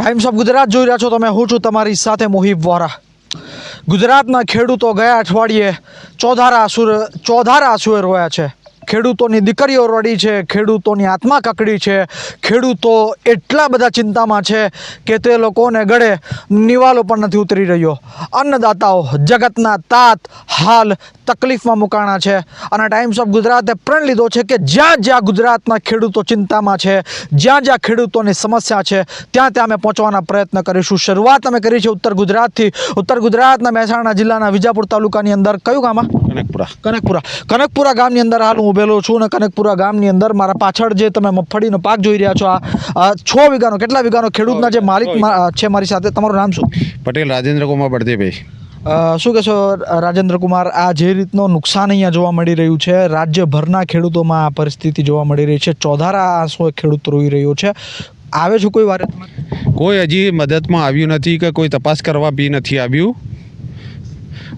Times of Gujarat જોઈ રહ્યા છો તમે, હું છું તમારી સાથે મોહિબ વોરા. ગુજરાતના ખેડૂતો ગયા અઠવાડિયે ચોધારા આસુર ચોધારા આંસુએ રોયા છે. ખેડૂતોની દીકરીઓ રડી છે, ખેડૂતોની આત્મા કકડી છે, ખેડૂતો એટલા બધા ચિંતામાં છે કે તે લોકોને ગળે નિવાલો પણ નથી ઉતરી રહ્યો. અન્નદાતાઓ, જગતના તાત, હાલ તકલીફમાં મુકાણા છે. અને ટાઈમ્સ ઓફ ગુજરાતે પ્રણ લીધો છે કે જ્યાં જ્યાં ગુજરાતના ખેડૂતો ચિંતામાં છે જ્યાં જ્યાં ખેડૂતોની સમસ્યા છે ત્યાં ત્યાં અમે પહોંચવાના પ્રયત્ન કરીશું. શરૂઆત અમે કરી છે ઉત્તર ગુજરાતથી. ઉત્તર ગુજરાતના મહેસાણા જિલ્લાના વિજાપુર તાલુકાની અંદર કયું ગામ કનકપુરા. કનકપુરા. કનકપુરા ગામની અંદર હાલ હું ઉભેલો છું અને કનકપુરા ગામની અંદર મારા પાછળ જે તમે મગફળીનો પાક જોઈ રહ્યા છો આ છ વીઘાનો કેટલા વીઘાનો ખેડૂતના જે માલિક છે મારી સાથે? તમારું નામ શું? પટેલ રાજેન્દ્ર કુમાર બળદેવભાઈ. અ, શું કહેશો, રાજેન્દ્ર કુમાર, આ જે રીતનું નુકસાન અહીંયા જોવા મળી રહ્યું છે, રાજ્યભરના ખેડૂતોમાં આ પરિસ્થિતિ જોવા મળી રહી છે, ચોધારા આંસુ ખેડૂત રોઈ રહ્યો છે. આવે છે કોઈ વાર કોઈ હજી મદદમાં આવ્યું નથી કે કોઈ તપાસ કરવા બી નથી આવ્યું.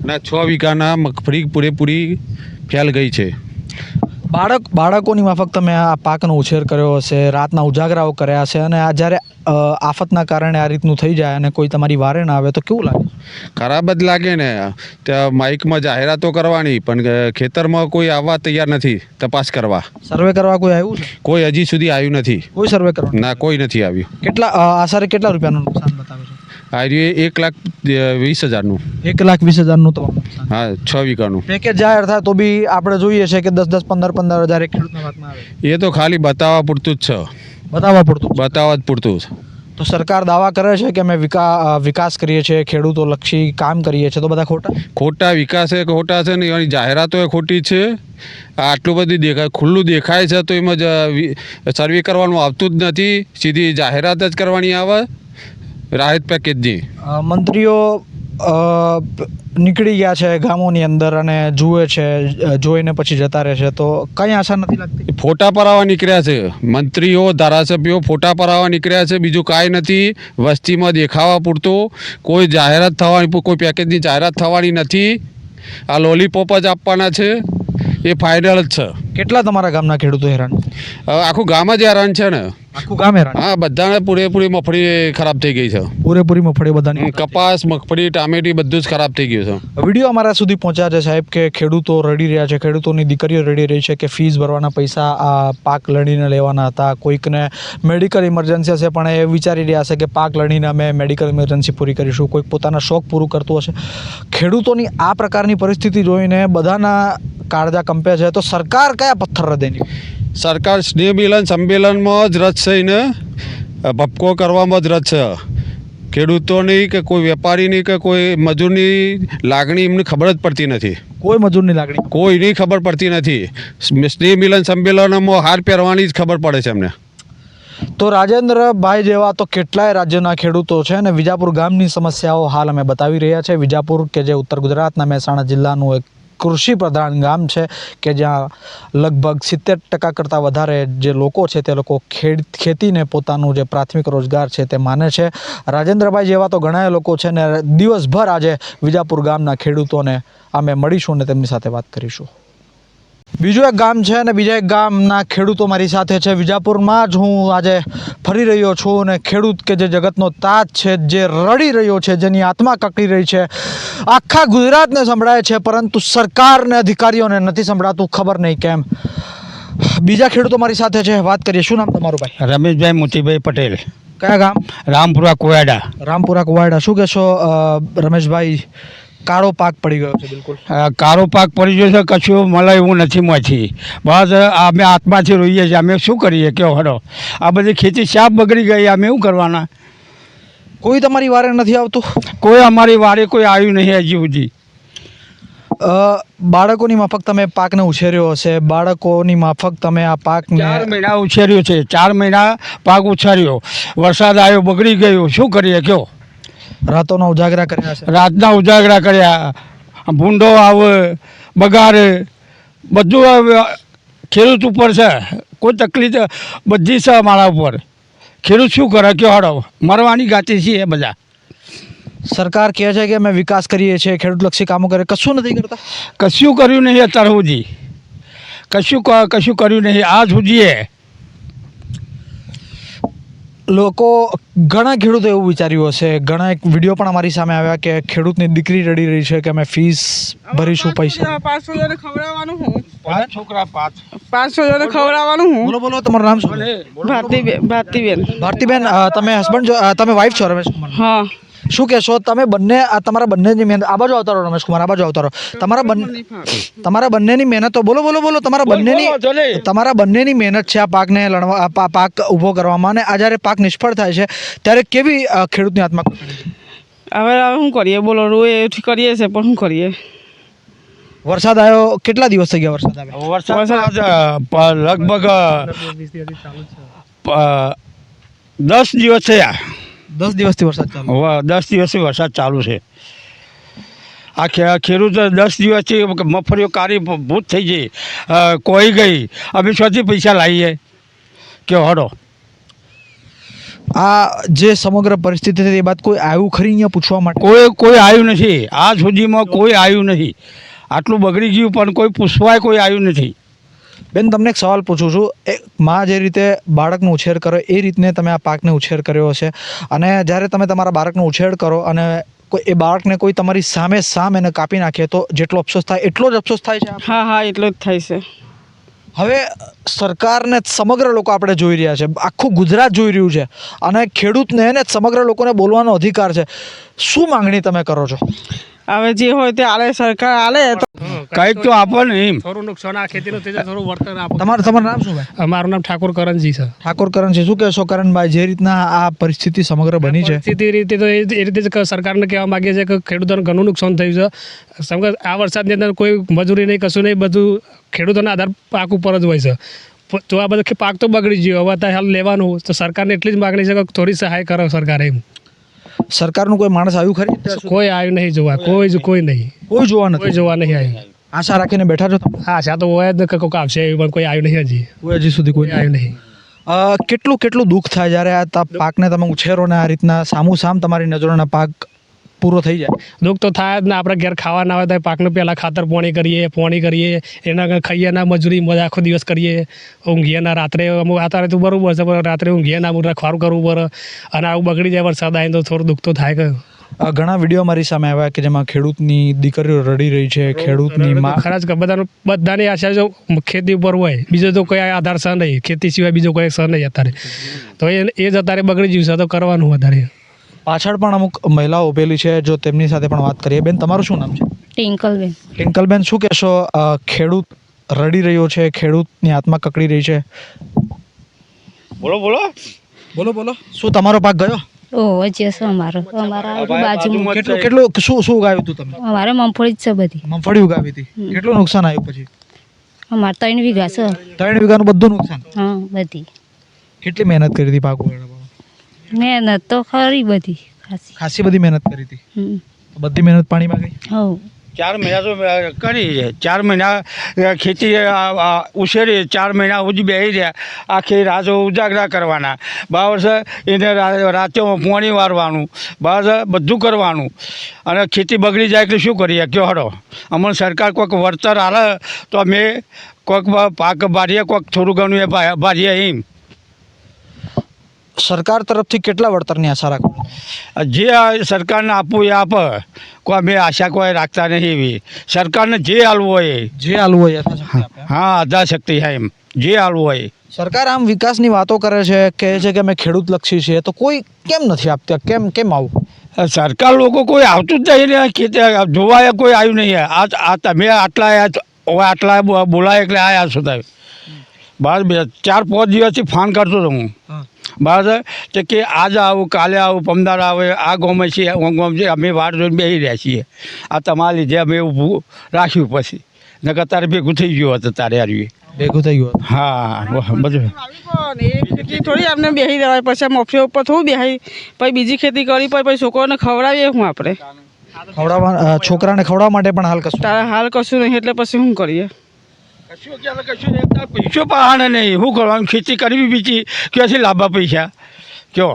અને છ વીઘાના મગફળી પૂરેપૂરી ફેલ ગઈ છે. બાળક બાળકોની માફક તમે આ પાકનો ઉછેર કર્યો હશે રાતના ઉજાગરાઓ કર્યા છે અને આ જ્યારે આફતના કારણે આ રીતનું થઈ જાય અને કોઈ તમારી વારે ના આવે તો કેવું લાગે? ખરાબ જ લાગે ને. ત્યાં માઇકમાં જાહેરાતો કરવાની પણ ખેતરમાં કોઈ આવવા તૈયાર નથી તપાસ કરવા. સર્વે કરવા કોઈ આવ્યું છે? કોઈ હજી સુધી આવ્યું નથી. કોઈ સર્વે કરવા? ના કોઈ નથી આવ્યું. કેટલા આશરે કેટલા રૂપિયાનું નુકસાન બતાવે છે? આ રહ્યું એક લાખ વીસ હજારનું. એક લાખ વીસ હજારનું તો હા છ વીઘાનું. પેકેજ જાહેર થાય તો બી આપણે જોઈએ છે કે દસ દસ પંદર પંદર હજાર એક આવે એ તો ખાલી બતાવવા પૂરતું જ છે. બતાવવા પૂરતું બતાવવા જ પૂરતું જ તો સરકાર દાવા કરે છે કે અમે વિકા વિકાસ કરીએ છીએ ખેડૂતો લક્ષી કામ કરીએ છીએ તો બધા ખોટા? ખોટા વિકાસ એ ખોટા છે ને એની જાહેરાતો એ ખોટી છે. આટલું બધું દેખાય ખુલ્લું દેખાય છે તો એમાં જ સર્વે કરવાનું આવતું જ નથી. સીધી જાહેરાત જ કરવાની આવે. રાહત પેકેજની મંત્રીઓ નીકળી ગયા છે ગામોની અંદર અને જુએ છે જોઈને પછી જતા રહે છે. તો કઈ આશા નથી લાગતી? ફોટા પરાવા નીકળ્યા છે. મંત્રીઓ ધારાસભ્યો ફોટા પરાવા નીકળ્યા છે. બીજું કાંઈ નથી. વસ્તીમાં દેખાવા પૂરતું. કોઈ જાહેરાત થવાની કોઈ પેકેજની જાહેરાત થવાની નથી. આ લોલીપોપ જ આપવાના છે. એ ફાઇનલ જ છે. કેટલા તમારા ગામના ખેડૂતો હેરાન? આખું ગામ જ હેરાન છે ને. આખું ગામ હેરાન. હા બધાને પૂરેપૂરી મગફળી ખરાબ થઈ ગઈ છે. પૂરેપૂરી મગફળી બધાની કપાસ મગફળી ટામેટી બધું જ ખરાબ થઈ ગયું છે. વીડિયો અમારા સુધી પહોંચ્યા છે સાહેબ કે ખેડૂતો રડી રહ્યા છે ખેડૂતોની દીકરીઓ રડી રહી છે કે ફીસ ભરવાના પૈસા આ પાક લણીને લેવાના હતા. કોઈકને મેડિકલ ઇમરજન્સી હશે પણ એ વિચારી રહ્યા છે કે પાક લણીને અમે મેડિકલ ઇમરજન્સી પૂરી કરીશું. કોઈક પોતાના શોખ પૂરું કરતું હશે. ખેડૂતોની આ પ્રકારની પરિસ્થિતિ જોઈને બધાના કાળજા કંપે છે. તો સરકાર કયા પથ્થર હૃદયની સરકાર સ્નેહ મિલન સંમેલનમાં જ રદ છે એને ભપકો કરવામાં જ રદ છે. ખેડૂતોની કે કોઈ વેપારીની કે કોઈ મજૂરની લાગણી એમને ખબર જ પડતી નથી. કોઈ મજૂરની લાગણી? કોઈની ખબર પડતી નથી. સ્નેહ મિલન સંમેલનમાં હાર પહેરવાની જ ખબર પડે છે એમને. તો રાજેન્દ્રભાઈ જેવા તો કેટલાય રાજ્યના ખેડૂતો છે અને વિજાપુર ગામની સમસ્યાઓ હાલ અમે બતાવી રહ્યા છે. વિજાપુર કે જે ઉત્તર ગુજરાતના મહેસાણા જિલ્લાનું એક કૃષિ પ્રધાન ગામ છે કે જ્યાં લગભગ સિત્તેર ટકા કરતાં વધારે જે લોકો છે તે લોકો ખેડ, ખેતીને પોતાનું જે પ્રાથમિક રોજગાર છે તે માને છે. રાજેન્દ્રભાઈ જેવા તો ઘણા લોકો છે ને દિવસભર આજે વિજાપુર ગામના ખેડૂતોને અમે મળીશું અને તેમની સાથે વાત કરીશું. બીજું એક ગામ છે અને બીજા એક ગામના ખેડૂતો મારી સાથે છે. વિજાપુરમાં જ હું આજે ફરી રહ્યો છું અને ખેડૂત કે જે જગતનો તાજ છે જે રડી રહ્યો છે જેની આત્મા કકડી રહી છે આખા ગુજરાતને સંભળાય છે પરંતુ સરકારને અધિકારીઓને નથી સંભળાતું ખબર નહીં કેમ. બીજા ખેડૂતો મારી સાથે છે. વાત કરીએ. શું નામ તમારું ભાઈ? રમેશભાઈ મોતીભાઈ પટેલ. કયા ગામ? રામપુરા કુવાડા. રામપુરા કુવાડા. શું કહેશો રમેશભાઈ? કાળો પાક પડી ગયો છે બિલકુલ. કાળો પાક પડી ગયો છે કશું મળે એવું નથી માંથી બસ અમે આત્માથી રોઈએ છીએ અમે શું કરીએ કહો હડો. આ બધી ખેતી શાપ બગડી ગઈ અમે શું કરવાના? કોઈ તમારી વારે નથી આવતું? કોઈ અમારી વારે કોઈ આવ્યું નહીં હજી સુધી. બાળકોની માફક તમે પાકને ઉછેર્યો હશે બાળકોની માફક તમે આ પાકને ચાર મહિના ઉછેર્યો છે ચાર મહિના પાક ઉછેર્યો. વરસાદ આવ્યો બગડી ગયો શું કરીએ કયો રાતોના ઉજાગરા કર્યા છે. રાતના ઉજાગરા કર્યા. ભૂંડો આવે બગાડ બધું ખેડૂત ઉપર છે. કોઈ તકલીફ બધી છે મારા ઉપર. ખેડૂત શું કરે? કયો હાડો? મરવાની ગાતી છીએ બધા. સરકાર કહે છે કે અમે વિકાસ કરીએ છીએ ખેડૂતલક્ષી કામો કરે. કશું નથી કરતા? કશું કર્યું નહીં અત્યાર સુધી. કશું કશું કર્યું નહીં. આ સુધી લોકો ઘણા ખેડૂતો એવું વિચાર્યું હશે. ઘણા એક વીડિયો પણ અમારી સામે આવ્યા કે ખેડૂતની દીકરી રડી રહી છે કે અમે ફીસ ભરીશું પૈસા. પાંચસો જણ ખવડાવવાનું હું. છોકરા પાંચ. પાંચસો જણ ખવડાવવાનું હું. બોલો બોલો તમારું નામ શું? ભારતીબેન ભારતીબેન. ભારતીબેન તમે હસબન્ડ છો? તમે વાઈફ છો રમેશ હા. શું કહેશો? તમે બંને આ તમારા બંનેની મહેનત આ બાજુ આવતા રહો રમેશ કુમાર આ બાજુ આવતા રહો. તમારા બંને તમારા બંનેની મહેનત તો બોલો બોલો બોલો તમારા બંનેની તમારા બંનેની મહેનત છે આ પાકને લડવા પાક ઊભો કરવામાં અને આ જ્યારે પાક નિષ્ફળ થાય છે ત્યારે કેવી ખેડૂતની આત્મા હવે શું કરીએ? બોલો રોએ એથી કરીએ છે પણ શું કરીએ? વરસાદ આવ્યો કેટલા દિવસ થઈ ગયા વરસાદ આવ્યો? વરસાદ લગભગ દસ દિવસ થયા. દસ દિવસથી વરસાદ ચાલુ હવે દસ દિવસથી વરસાદ ચાલુ છે. આ ખે- ખેડૂત દસ દિવસથી મગફળીઓ કાળી ભૂત થઈ ગઈ. કોઈ ગઈ. અમે શોથી પૈસા લાવીએ. કે હડો. આ જે સમગ્ર પરિસ્થિતિ હતી એ બાદ કોઈ આવ્યું ખરી અહીંયા પૂછવા માટે? કોઈ કોઈ આવ્યું નથી. આ સુધીમાં કોઈ આવ્યું નથી. આટલું બગડી ગયું પણ કોઈ પૂછવાય કોઈ આવ્યું નથી. બેન તમને એક સવાલ પૂછું છું. એ માં જે રીતે બાળકનો ઉછેર કરે એ રીતને તમે આ પાકને ઉછેર કર્યો હશે. અને જ્યારે તમે તમારા બાળકનો ઉછેર કરો અને કોઈ એ બાળકને કોઈ તમારી સામે સામ એને કાપી નાખે તો જેટલો અફસોસ થાય એટલો જ અફસોસ થાય છે હા હા એટલો જ થાય છે. હવે સરકારને સમગ્ર લોકો આપણે જોઈ રહ્યા છે. આખું ગુજરાત જોઈ રહ્યું છે. અને ખેડૂતને ને સમગ્ર લોકોને બોલવાનો અધિકાર છે. શું માંગણી તમે કરો છો? હવે જે હોય તે આલે સરકાર આલે. તો કંઈક તો આપો ને એમ. થોડું નુકસાન આ ખેતીનું થઈ થોડું વળતર આપો. તમારું તમારું નામ શું ભાઈ? મારું નામ ઠાકોર કરણજી છે. ઠાકોર કરણજી. શું કહેશો કરણભાઈ? જે રીતના આ પરિસ્થિતિ સમગ્ર બની છે? પરિસ્થિતિ રીતે તો એ રીતે જ સરકારને કહેવા માગીએ છીએ કે ખેડૂતોને ઘણું નુકસાન થયું છે. સમગ્ર આ વરસાદની અંદર કોઈ મજૂરી નહીં કશું નહીં બધું ખેડૂતોના આધાર પાક ઉપર જ હોય છે. તો આ બધો પાક તો બગડી ગયો. હવે અત્યારે હાલ લેવાનું. તો સરકારને એટલી જ માગણી છે કે થોડી સહાય કરો સરકારે એમ. સરકારનું કોઈ માણસ આવ્યું ખરી કોઈ આવ્યું નહીં જોવા. કોઈ જ કોઈ નહીં. કોઈ જોવા કોઈ નથી જોવા નહીં આવ્યું. આશા રાખીને બેઠા છો તમે? હા છે તો હોય જ કોઈક આવશે એવું પણ કોઈ આવ્યું નહીં હજી. કોઈ હજી સુધી કોઈ કોઈ આવ્યું નહીં. કેટલું કેટલું દુઃખ થાય જ્યારે આ તા પાકને તમે ઉછેરો ને આ રીતના સામું સામ તમારી નજરોના પાક પૂરો થઈ જાય. દુઃખ તો થાય જ ને આપણે ઘેર ખાવા ના હોય તો પાકનું પહેલાં ખાતર પોણી કરીએ પોણી કરીએ એના ખાઈએ ના મજૂરી મજા આખો દિવસ કરીએ. ઊંઘીએ ના રાત્રે અમુક અત્યારે તો બરાબર છે પણ રાત્રે ઊંઘીએ ના અમુક રખવારું કરવું પડે. અને આવું બગડી જાય વરસાદ આવીને તો થોડું દુઃખ તો થાય કે ઘણા વીડિયો મારી સામે આવ્યા કે જેમાં ખેડૂતની દીકરીઓ રડી રહી છે ખેડૂતની માં ખરા જ બધાનું બધાની આશા જો ખેતી ઉપર હોય બીજો તો કોઈ આધાર સહ નહીં ખેતી સિવાય બીજો કોઈ સહ નહીં અત્યારે. તો એ એ જ અત્યારે બગડી જ્યું છે તો કરવાનું વધારે પાછળ પણ અમુક મહિલાઓ ઉભેલી છે જો તેમની સાથે પણ વાત કરીએ. બેન તમારું શું નામ છે? ટિંકલબેન. ટિંકલબેન શું કહેશો ખેડૂત રડી રહ્યો છે ખેડૂતની આત્મા કકડી રહી છે? બોલો બોલો. બોલો બોલો. શું તમારો પાક ગયો? ઓ વચ્ચે છે અમારો. અમારા બાજુમાં કેટલું કેટલું શું શું ઉગાવ્યું હતું તમે? અમારે મગફળી જ છે બધી. મગફળી ઉગાવી હતી. કેટલું નુકસાન આવ્યું પછી? અમારે ત્રણ વીઘા છે. ત્રણ વીઘાનું બધું નુકસાન? હા બધી. કેટલી મહેનત કરી હતી પાક ઉગાડવામાં મહેનત તો ખરી બધી ખાસી. ખાસી બધી મહેનત કરી હતી. બધી મહેનત પાણીમાં ગઈ? હવ. ચાર મહિના તો કરી છે. ચાર મહિના ખેતી ઉછેરી ચાર મહિના ઉજ બેસી રહ્યા. આખી રાતો ઉજાગરા કરવાના. બરાબર છે એને રાતે પોણી વારવાનું. બરાબર છે બધું કરવાનું. અને ખેતી બગડી જાય એટલે શું કરીએ? કયો હડો? અમને સરકાર કોઈક વળતર આલે તો અમે કોઈક બ- પાક બારીએ કોઈક થોડું ઘણું એ બારીએ એમ. સરકાર તરફથી કેટલા વળતરની આશા રાખો? જે સરકારને આપવું એ આપે. કોઈ અમે આશા કોઈ રાખતા નહીં એવી. સરકારને જે હાલવું હોય જે હાલવું હોય યથાશક્તિ હા આધા શક્તિ છે એમ. જે હાલવું હોય સરકાર આમ વિકાસની વાતો કરે છે કહે છે કે અમે ખેડૂત લક્ષી છીએ તો કોઈ કેમ નથી આપતા? કેમ કેમ આવું? સરકાર લોકો કોઈ આવતું જ નહીં જોવાય કોઈ આવ્યું નહીં આ આ તમે આટલા આટલા બોલાય એટલે આયા છો તમે. બહાર બે ચાર પાંચ દિવસથી ફોન કરતો હતો હું. હા. બરાબર? તો કે આજ આવું કાલે આવું પમદાર આવે આ ગોમે છે આ ગોમ છે અમે વાર જોઈને બેસી રહ્યા છીએ. આ તમારા લીધે અમે ઊભું રાખ્યું પછી. નકર તારે ભેગું થઈ ગયું હતું તારે હાર્યું ભેગું થઈ ગયું હા બધું. થોડી આપણે બેસી રહેવાય પછી આ મફળી ઉપર થોડું બેહાય. પછી બીજી ખેતી કરી પછી પછી છોકરાઓને ખવડાવીએ હું આપણે. ખવડાવવા છોકરાને ખવડાવવા માટે પણ હાલ કશું? તારે હાલ કશું નહીં એટલે પછી શું કરીએ? કશું ક્યારે કશું પૈસો પહાણે નહીં. શું કરવાનું ખેતી કરવી બીજી ક્યાંથી લાંબા પૈસા? કયો?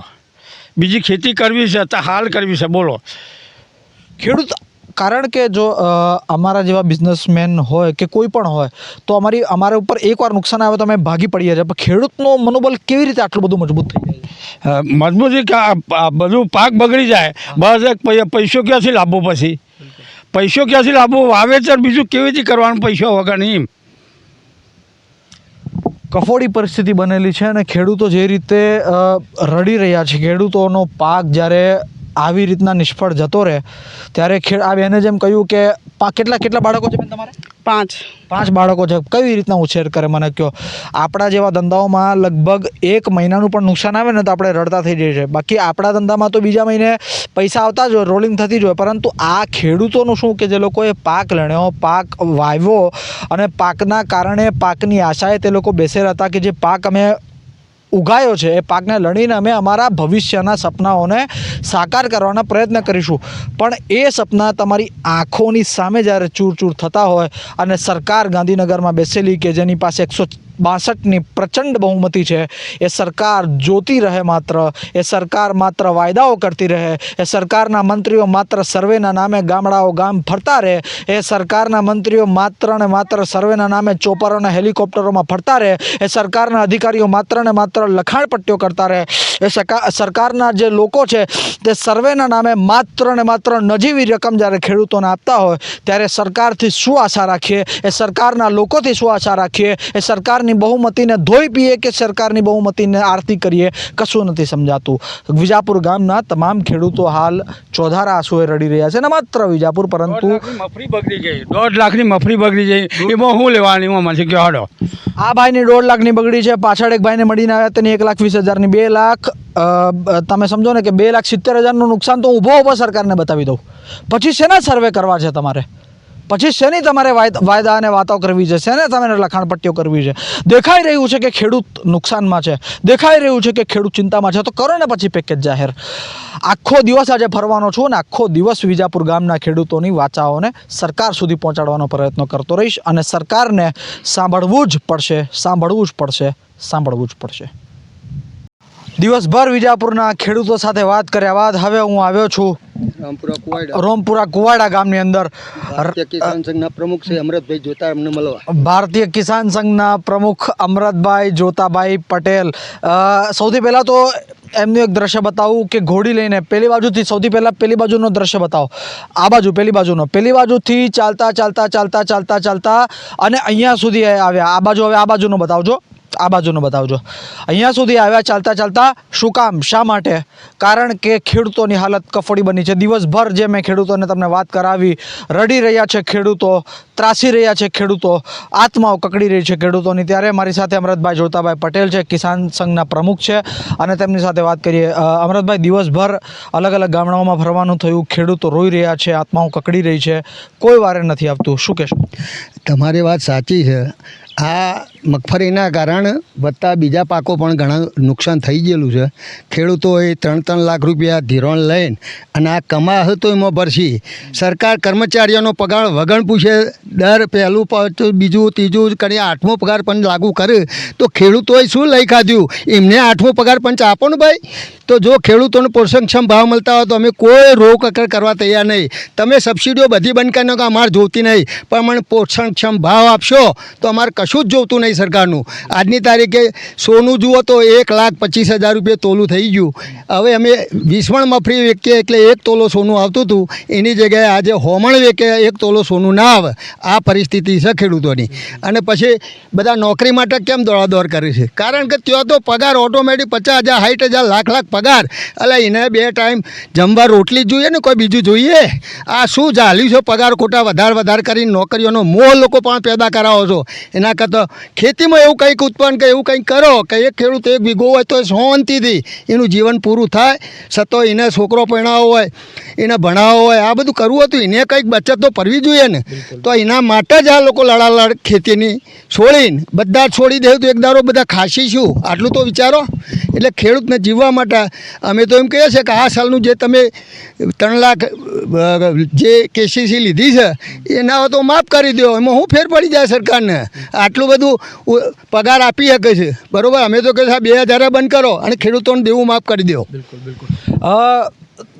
બીજી ખેતી કરવી છે તો હાલ કરવી છે બોલો. ખેડૂત કારણ કે જો અમારા જેવા બિઝનેસમેન હોય કે કોઈ પણ હોય તો અમારી અમારા ઉપર એકવાર નુકસાન આવે તો અમે ભાગી પડીએ છીએ. પણ ખેડૂતનું મનોબલ કેવી રીતે આટલું બધું મજબૂત થઈ જાય? મજબૂતી બધું પાક બગડી જાય. બસ એક પૈસો ક્યાંથી લાવવો પછી? પૈસો ક્યાંથી લાવવો વાવેતર બીજું કેવી રીતે કરવાનું? પૈસો વગર નહીં કફોડી પરિસ્થિતિ બનેલી છે અને ખેડૂતો જે રીતે રડી રહ્યા છે, ખેડૂતોનો પાક જ્યારે આવી રીતના નિષ્ફળ જતો રહે, ત્યારે ખેડ આ બેને જેમ કહ્યું કે પાક કેટલા કેટલા બાળકો છે બેન તમારે? પાંચ. પાંચ બાળકો છે. કઈ રીતના ઉછેર કરે મને કહો આપણા જેવા ધંધાઓમાં લગભગ એક મહિનાનું પણ નુકસાન આવે ને તો આપણે રડતા થઈ જઈએ છીએ. બાકી આપણા ધંધામાં તો બીજા મહિને પૈસા આવતા જ હોય રોલિંગ થતી જ હોય. પરંતુ આ ખેડૂતોનું શું કે જે લોકોએ પાક લણ્યો પાક વાવ્યો અને પાકના કારણે પાકની આશાએ તે લોકો બેસેલા હતા કે જે પાક અમે ઉગાયો છે એ પાકને લણીને અમે અમારા ભવિષ્યના સપનાઓને સાકાર કરવાના પ્રયત્ન કરીશું. પણ એ સપના તમારી આંખોની સામે જ્યારે ચૂર ચૂર થતા હોય અને સરકાર ગાંધીનગરમાં બેસેલી કે જેની પાસે એકસો બાસઠની પ્રચંડ બહુમતી છે. એ સરકાર જોતી રહે માત્ર, એ સરકાર માત્ર વાયદાઓ કરતી રહે, એ સરકારના મંત્રીઓ માત્ર સર્વેના નામે ગામડાઓ ગામ ફરતા રહે, એ સરકારના મંત્રીઓ માત્ર ને માત્ર સર્વેના નામે ચોપર અને હેલિકોપ્ટરોમાં ફરતા રહે, એ સરકારના અધિકારીઓ માત્ર ને માત્ર લખાણપટ્ટીઓ કરતા રહે, એ સરકા- સરકારના જે લોકો છે, તે સર્વેના નામે માત્ર ને માત્ર નજીવી રકમ જ્યારે ખેડૂતોને આપતા હોય, ત્યારે સરકારથી શું આશા રાખીએ? એ સરકારના લોકોથી શું આશા રાખીએ? એ સરકારની બહુમતીને ધોઈ પીએ કે સરકારની બહુમતીને આરતી કરીએ કશું નથી સમજાતું. વિજાપુર ગામના તમામ ખેડૂતો હાલ ચોધારા આંસુએ રડી રહ્યા છે ને માત્ર વિજાપુર પરંતુ મફરી બગડી ગઈ. દોઢ લાખની મફરી બગડી ગઈ. એમાં શું લેવાની? એમાં કે આ ભાઈની દોઢ લાખની બગડી છે. પાછળ એક ભાઈને મળીને આવ્યા તેની એક લાખ વીસ હજારની બે લાખ. તમે સમજો ને કે બે લાખ સિત્તેર હજારનું નુકસાન તો ઊભો ઊભો સરકારને બતાવી દઉં. પછી શેના સર્વે કરવા છે તમારે? પછી શેની તમારે વાય- વાયદા અને વાતો કરવી છે? શેને તમારે લખાણપટ્ટીઓ કરવી છે? દેખાઈ રહ્યું છે કે ખેડૂત નુકસાનમાં છે. દેખાઈ રહ્યું છે કે ખેડૂત ચિંતામાં છે. તો કરો ને પછી પેકેજ જાહેર. આખો દિવસ આજે ફરવાનો છું અને આખો દિવસ વિજાપુર ગામના ખેડૂતોની વાચાઓને સરકાર સુધી પહોંચાડવાનો પ્રયત્ન કરતો રહીશ અને સરકારને સાંભળવું જ પડશે, સાંભળવું જ પડશે, સાંભળવું જ પડશે. દિવસભર વિજાપુરના ખેડૂતો સાથે વાત કર્યા બાદ હવે હું આવ્યો છું રામપુરા કુવાડા. ગામની અંદર કિસાન સંઘના પ્રમુખ શ્રી અમરતભાઈ જોતા અમને મળવા. ભારતીય કિસાન સંઘના પ્રમુખ અમરતભાઈ જોતાભાઈ પટેલ. સૌથી પહેલાં તો એમનું એક દ્રશ્ય બતાવું કે ઘોડી લઈને પેલી બાજુથી સૌથી પહેલાં પેલી બાજુનો દ્રશ્ય બતાવો. આ બાજુ પેલી બાજુનો. પેલી બાજુથી ચાલતા ચાલતા ચાલતા ચાલતા ચાલતા અને અહીંયા સુધી આવ્યા. આ બાજુ હવે આ બાજુનો બતાવજો. આ બાજુનો બતાવજો. અહીંયા સુધી આવ્યા ચાલતા ચાલતા શું કામ? શા માટે? કારણ કે ખેડૂતોની હાલત કફોડી બની છે. દિવસભર જે મેં ખેડૂતોને તમને વાત કરાવી, રડી રહ્યા છે ખેડૂતો, ત્રાસી રહ્યા છે ખેડૂતો, આત્માઓ કકડી રહી છે ખેડૂતોની. ત્યારે મારી સાથે અમરતભાઈ જોતાભાઈ પટેલ છે, કિસાન સંઘના પ્રમુખ છે. અને તેમની સાથે વાત કરીએ. અમરતભાઈ, દિવસભર અલગ અલગ ગામડાઓમાં ફરવાનું થયું. ખેડૂતો રોઈ રહ્યા છે, આત્માઓ કકડી રહી છે. કોઈ વારે નથી આવતું. શું કહેશો? તમારી વાત સાચી છે. આ મગફળીના કારણ વધતા બીજા પાકો પણ ઘણા નુકસાન થઈ ગયેલું છે. ખેડૂતોએ ત્રણ ત્રણ લાખ રૂપિયા ધિરોણ લઈને અને આ કમા હતો એમાં ભરશી. સરકાર કર્મચારીઓનો પગાર વગણ પૂછે, દર પહેલું બીજું, ત્રીજું કરી આઠમો પગાર પણ લાગુ કરે. તો ખેડૂતોએ શું લઈ ખાધ્યું એમને આઠમો પગાર પંચ આપો ને ભાઈ? તો જો ખેડૂતોને પોષણક્ષમ ભાવ મળતા હોય તો અમે કોઈ રોક અકર કરવા તૈયાર નહીં. તમે સબસિડીઓ બધી બંધ કરી અમારે જોતી નહીં. પણ મને પોષણક્ષમ ભાવ આપશો તો અમારે કશું જ જોતું નહીં સરકારનું. આજની તારીખે સોનું જુઓ તો એક લાખ પચીસ હજાર રૂપિયા તોલું થઈ ગયું. હવે અમે વિસવણ મફરી વેચીએ એટલે એક તોલો સોનું આવતું હતું. એની જગ્યાએ આજે હોમણ વેચે એક તોલો સોનું ના આવે. આ પરિસ્થિતિ છે ખેડૂતોની. અને પછી બધા નોકરી માટે કેમ દોડાદોડ કરે છે? કારણ કે ત્યાં તો પગાર ઓટોમેટિક પચાસ હજાર, સાઠ હજાર, લાખ લાખ પગાર. એટલે એને બે ટાઈમ જમવા રોટલી જ જોઈએ ને કોઈ બીજું જોઈએ? આ શું ચાલ્યું છે? પગાર ખોટા વધારે વધારે કરીને નોકરીઓનો મોહ લોકો પણ પેદા કરાવો છો. એના કરતાં ખેતીમાં એવું કંઈક ઉત્પન્ન કે એવું કંઈક કરો કે એક ખેડૂત એક વીઘો હોય તો શાંતિથી એનું જીવન પૂરું થાય છતો એને છોકરો પરણાવો હોય એને ભણાવવો હોય આ બધું કરવું હતું. એને કંઈક બચત તો પડવી જોઈએ ને. તો એના માટે જ આ લોકો લડાલડ ખેતીની છોડીને બધા છોડી દે. તો એક દારો બધા ખાસી છું. આટલું તો વિચારો. એટલે ખેડૂતને જીવવા માટે અમે તો એમ કહીએ છીએ કે આ સાલનું જે તમે ત્રણ લાખ જે કેસીસી લીધી છે એના તો માફ કરી દો એમાં શું ફેર પડી જાય સરકારને? આટલું બધું પગાર આપી શકે છે. બરોબર? અમે તો કહે બે હજારે બંધ કરો અને ખેડૂતોને દેવું માફ કરી દો અ,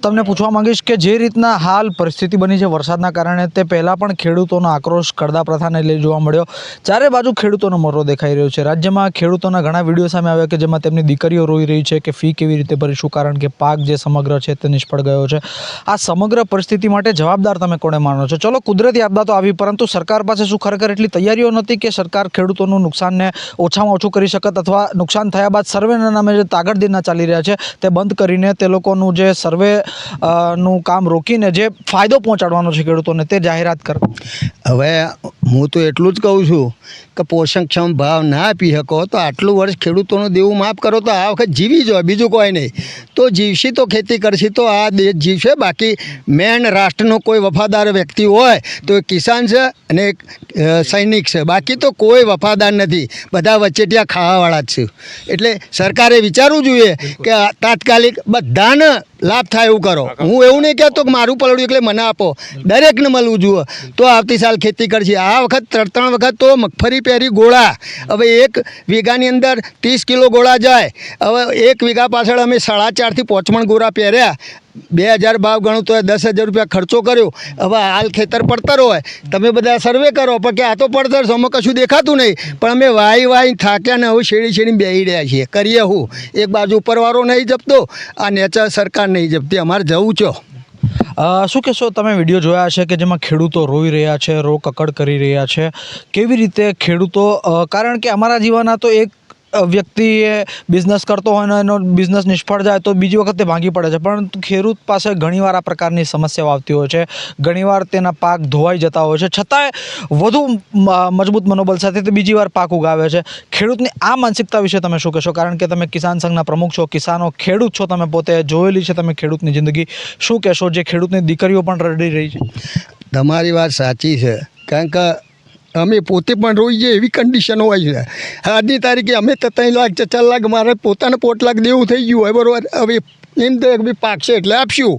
તમને પૂછવા માંગીશ કે જે રીતના હાલ પરિસ્થિતિ બની છે વરસાદના કારણે, તે પહેલાં પણ ખેડૂતોનો આક્રોશ કડદા પ્રથાને લઈ જોવા મળ્યો. ચારે બાજુ ખેડૂતોનો મરો દેખાઈ રહ્યો છે. રાજ્યમાં ખેડૂતોના ઘણા વીડિયો સામે આવ્યા કે જેમાં તેમની દીકરીઓ રોઈ રહી છે કે ફી કેવી રીતે ભરીશું કારણ કે પાક જે સમગ્ર છે તે નિષ્ફળ ગયો છે. આ સમગ્ર પરિસ્થિતિ માટે જવાબદાર તમે કોને માનો છો? ચલો, કુદરતી આપદા તો આવી, પરંતુ સરકાર પાસે શું ખરેખર એટલી તૈયારીઓ નથી કે સરકાર ખેડૂતોનું નુકસાનને ઓછામાં ઓછું કરી શકત અથવા નુકસાન થયા બાદ સર્વેના નામે જે તાગડદીના ચાલી રહ્યા છે, તે બંધ કરીને તે લોકોનું જે સર્વે નું કામ રોકીને જે ફાયદો પહોંચાડવાનો છે ખેડૂતોને તે જાહેરાત કરો. હવે હું તો એટલું જ કહું છું કે પોષણક્ષમ ભાવ ના આપી શકો તો આટલું વર્ષ ખેડૂતોનું દેવું માફ કરો તો આ વખત જીવી જો બીજું કોઈ નહીં. તો જીવશી તો ખેતી કરશી, તો આ દેશ જીવશે. બાકી મેન રાષ્ટ્રનો કોઈ વફાદાર વ્યક્તિ હોય તો એ કિસાન છે અને એક સૈનિક છે. બાકી તો કોઈ વફાદાર નથી. બધા વચેટિયા ખાવાવાળા જ છે. એટલે સરકારે વિચારવું જોઈએ કે તાત્કાલિક બધાને લાભ થાય એવું કરો. હું એવું નહીં કહેતો કે મારું પલડ્યું એટલે મને આપો. દરેકને મળવું જુઓ. તો આવતી સાલ ખેતી કરશે. આ વખત, ત્રણ ત્રણ વખત તો મગફળી પહેરી ગોળા. હવે એક વીઘાની અંદર ત્રીસ કિલો ગોળા જાય. હવે એક વીઘા પાછળ અમે સાડા ચારથી પોચમણ ગોળા પહેર્યા. બે હજાર ભાવ ગણું તો દસ હજાર રૂપિયા ખર્ચો કર્યો. હવે હાલ ખેતર પડતર હોય. તમે બધા સર્વે કરો, પણ કે આ તો પડતર છે અમે કશું દેખાતું નહીં. પણ અમે વાહી વાહી થાક્યા ને હવે શેડી શેડી બેહી રહ્યા છીએ. કરીએ હું. એક બાજુ ઉપરવાળો નહીં જપતો, આ નેચર સરકાર નહીં જપતી. અમારે જવું છો. શું કહેશો, તમે વીડિયો જોયા હશે કે જેમાં ખેડૂતો રોઈ રહ્યા છે રો કકડ કરી રહ્યા છે? કેવી રીતે ખેડૂતો કારણ કે અમારા જીવનના તો એક વ્યક્તિએ બિઝનેસ કરતો હોય ને એનો બિઝનેસ નિષ્ફળ જાય તો બીજી વખત તે ભાંગી પડે છે. પરંતુ ખેડૂત પાસે ઘણીવાર આ પ્રકારની સમસ્યાઓ આવતી હોય છે. ઘણીવાર તેના પાક ધોવાઈ જતા હોય છે. છતાંય વધુ મજબૂત મનોબળ સાથે તે બીજી વાર પાક ઉગાવે છે. ખેડૂતની આ માનસિકતા વિશે તમે શું કહેશો? કારણ કે તમે કિસાન સંઘના પ્રમુખ છો, કિસાનો ખેડૂત છો, તમે પોતે જોયેલી છે તમે ખેડૂતની જિંદગી. શું કહેશો? જે ખેડૂતની દીકરીઓ પણ રડી રહી છે. તમારી વાત સાચી છે. કારણ કે અમે પોતે પણ રોઈ જઈએ એવી કન્ડિશન હોય છે. આજની તારીખે અમે તો ત્રણ લાખ કે ચાર લાખ મારે પોતાને પોટ લાખ દેવું થઈ ગયું હોય, બરાબર? હવે એમ તો બી પાકશે એટલે આપશું.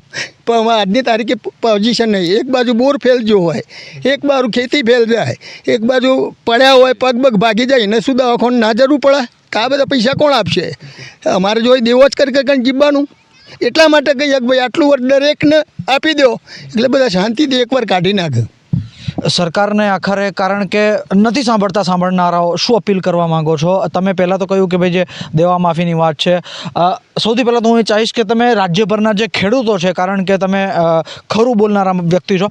પણ આજની તારીખે પોઝિશન નહીં. એક બાજુ બોર ફેલજો હોય, એક બાજુ ખેતી ફેલ જાય, એક બાજુ પડ્યા હોય પગ પગ ભાગી જાય ને શું દવાખાનું ના જરૂર પડે? આ બધા પૈસા કોણ આપશે? અમારે જો દેવો જ કરી કરીને જીવવાનું એટલા માટે કહીએ કે ભાઈ આટલું વર્ષ દરેકને આપી દો. એટલે બધા શાંતિથી એકવાર કાઢી નાખે. સરકારને આખરે કારણ કે નથી સાંભળતા સાંભળનારાઓ, શું અપીલ કરવા માંગો છો? તમે પહેલાં તો કહ્યું કે ભાઈ જે દેવા માફીની વાત છે સૌથી પહેલાં તો હું એ ચાહીશ કે તમે રાજ્યભરના જે ખેડૂતો છે, કારણ કે તમે ખરું બોલનારા વ્યક્તિ છો,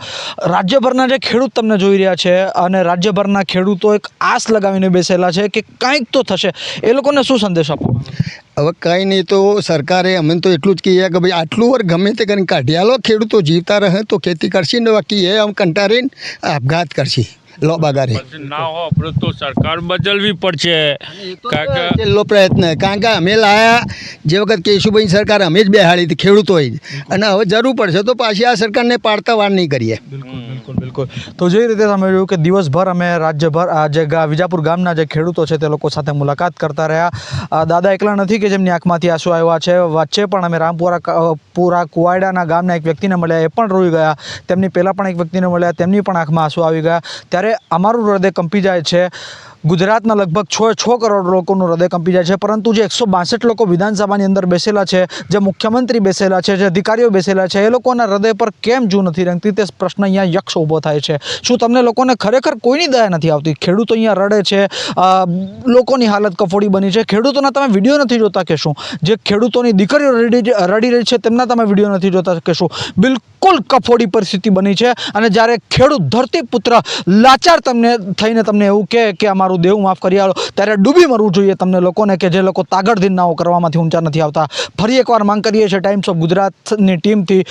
રાજ્યભરના જે ખેડૂત તમને જોઈ રહ્યા છે અને રાજ્યભરના ખેડૂતો એક આસ લગાવીને બેસેલા છે કે કંઈક તો થશે. એ લોકોને શું સંદેશ આપો હવે કંઈ નહીં તો સરકારે, અમે તો એટલું જ કહીએ કે ભાઈ આટલું વાર ગમે તે કરીને કાઢ્યા લો ખેડૂતો જીવતા રહે તો ખેતી કરશે ને બાકી એ આમ કંટાળીને આપઘાત કરશે. લો બગારે. ના હો તો સરકાર બદલવી પડશે. છેલ્લો પ્રયત્ન. કારણ કે અમે લાયા જે વખત કેશુભાઈ સરકાર અમે જ બેહાડી હતી ખેડૂતોએ જ. અને હવે જરૂર પડશે તો પાછી આ સરકારને પાડતા વાર નહીં કરીએ. બિલકુલ બિલકુલ તો જે રીતે તમે જોયું કે દિવસભર અમે રાજ્યભર આ જે વિજાપુર ગામના જે ખેડૂતો છે તે લોકો સાથે મુલાકાત કરતા રહ્યા. આ દાદા એકલા નથી કે જેમની આંખમાંથી આંસુ આવ્યા છે વચ્ચે પણ અમે રામપુરા પુરા કુવાડાના ગામના એક વ્યક્તિને મળ્યા એ પણ રોઈ ગયા. તેમની પહેલાં પણ એક વ્યક્તિને મળ્યા તેમની પણ આંખમાં આંસુ આવી ગયા. ત્યારે અમારું હૃદય કંપી જાય છે ગુજરાતના લગભગ છ છ કરોડ લોકોનું હૃદય કંપી જાય છે, પરંતુ જે એકસો બાસઠ લોકો વિધાનસભાની અંદર બેસેલા છે, જે મુખ્યમંત્રી બેસેલા છે, જે અધિકારીઓ બેસેલા છે, એ લોકોના હૃદય પર કેમ જૂ નથી રંગતી? તે પ્રશ્ન અહીંયા યક્ષ ઊભો થાય છે. શું તમને લોકોને ખરેખર કોઈની દયા નથી આવતી? ખેડૂતો અહીંયા રડે છે લોકોની હાલત કફોડી બની છે. ખેડૂતોના તમે વીડિયો નથી જોતા કે શું? જે ખેડૂતોની દીકરીઓ રડી રડી રહી છે, તેમના તમે વીડિયો નથી જોતા કે શું? બિલકુલ કફોડી પરિસ્થિતિ બની છે અને જ્યારે ખેડૂત ધરતીપુત્ર લાચાર તમને, થઈને તમને એવું કહે કે અમારું દેવું માફ કરી આવો ત્યારે ડૂબી મરવું જોઈએ તમને લોકોને કે જે લોકો તાગડધીન નાઓ કરવામાંથી ઊંચા નથી આવતા. ફરી એકવાર માંગ કરીએ છીએ ટાઈમ્સ ઓફ ગુજરાતની ટીમથી.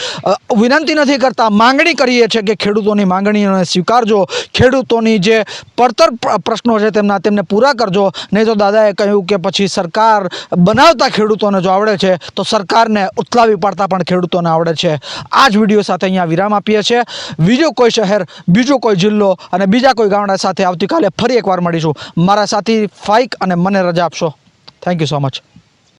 વિનંતી નથી કરતા, માંગણી કરીએ છીએ કે ખેડૂતોની માંગણીઓને સ્વીકારજો. ખેડૂતોની જે પડતર પ્રશ્નો છે તેમના, તેમને પૂરા કરજો. નહીં તો દાદાએ કહ્યું કે પછી સરકાર બનાવતા ખેડૂતોને જો આવડે છે, તો સરકારને ઉથલાવી પાડતા પણ ખેડૂતોને આવડે છે. આ જ વીડિયો સાથે અહીંયા વિરામ આપીએ છીએ. બીજો કોઈ શહેર, બીજો કોઈ જિલ્લો અને બીજા કોઈ ગામડા સાથે આવતીકાલે ફરી એકવાર મળીશું. મારા સાથી ફાઇક અને મને રજા આપશો. Thank you so much